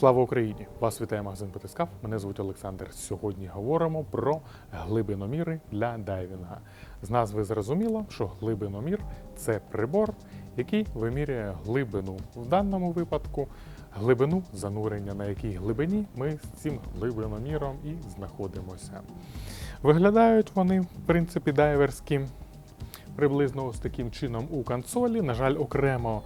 Слава Україні! Вас вітає магазин Потискав. Мене звуть Олександр. Сьогодні говоримо про глибиноміри для дайвінга. З назви зрозуміло, що глибиномір це прибор, який вимірює глибину. В даному випадку глибину занурення, на якій глибині ми з цим глибиноміром і знаходимося. Виглядають вони, в принципі, дайверські приблизно ось таким чином у консолі. На жаль, окремо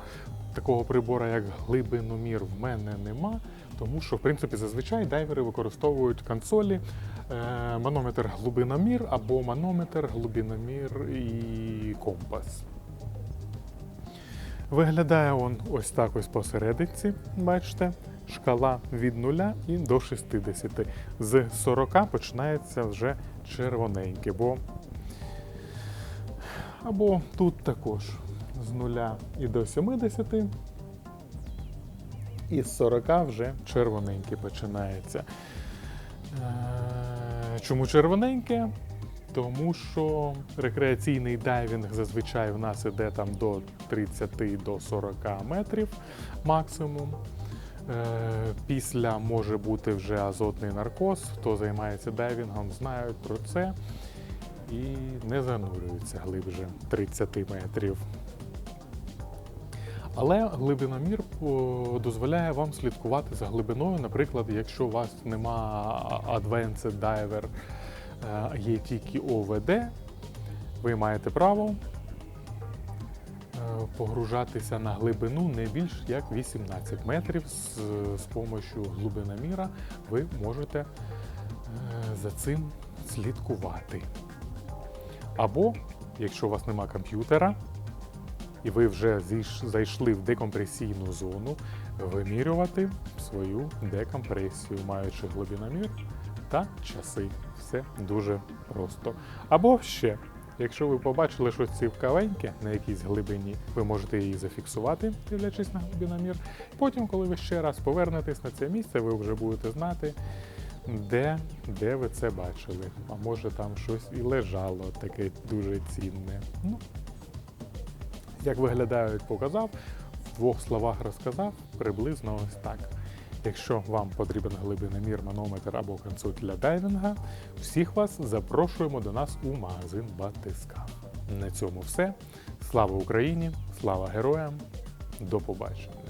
такого прибора, як глибиномір, в мене нема, тому що, в принципі, зазвичай дайвери використовують консолі е, манометр глибиномір або манометр, глибиномір і компас. Виглядає він ось так ось посередиці, бачите, шкала від 0 і до 60. З 40 починається вже червоненьке, бо або тут також з 0 і до 70. І з 40 вже червоненьке починається. Е, Чому червоненьке? Тому що рекреаційний дайвінг зазвичай в нас іде там до 30 до 40 метрів максимум. Е, Після може бути вже азотний наркоз. Хто займається дайвінгом, знають про це і не занурюються глибше 30 метрів. Але глибиномір дозволяє вам слідкувати за глибиною. Наприклад, якщо у вас нема Advanced Diver, е, є тільки ОВД, ви маєте право е, погружатися на глибину не більш як 18 метрів з, з помощю глибиноміра. Ви можете е, за цим слідкувати. Або, якщо у вас нема комп'ютера, і ви вже зайшли в декомпресійну зону, вимірювати свою декомпресію, маючи глибиномір та часи. Все дуже просто. Або ще, якщо ви побачили щось цікавеньке на якійсь глибині, ви можете її зафіксувати, дивлячись на глибиномір. Потім, коли ви ще раз повернетесь на це місце, ви вже будете знати, де, де ви це бачили. А може там щось і лежало таке дуже цінне. Ну, як виглядають, показав, в двох словах розказав, приблизно ось так. Якщо вам потрібен глибиномір, манометр або консоль для дайвінга, всіх вас запрошуємо до нас у магазин Батиска. На цьому все. Слава Україні! Слава героям! До побачення!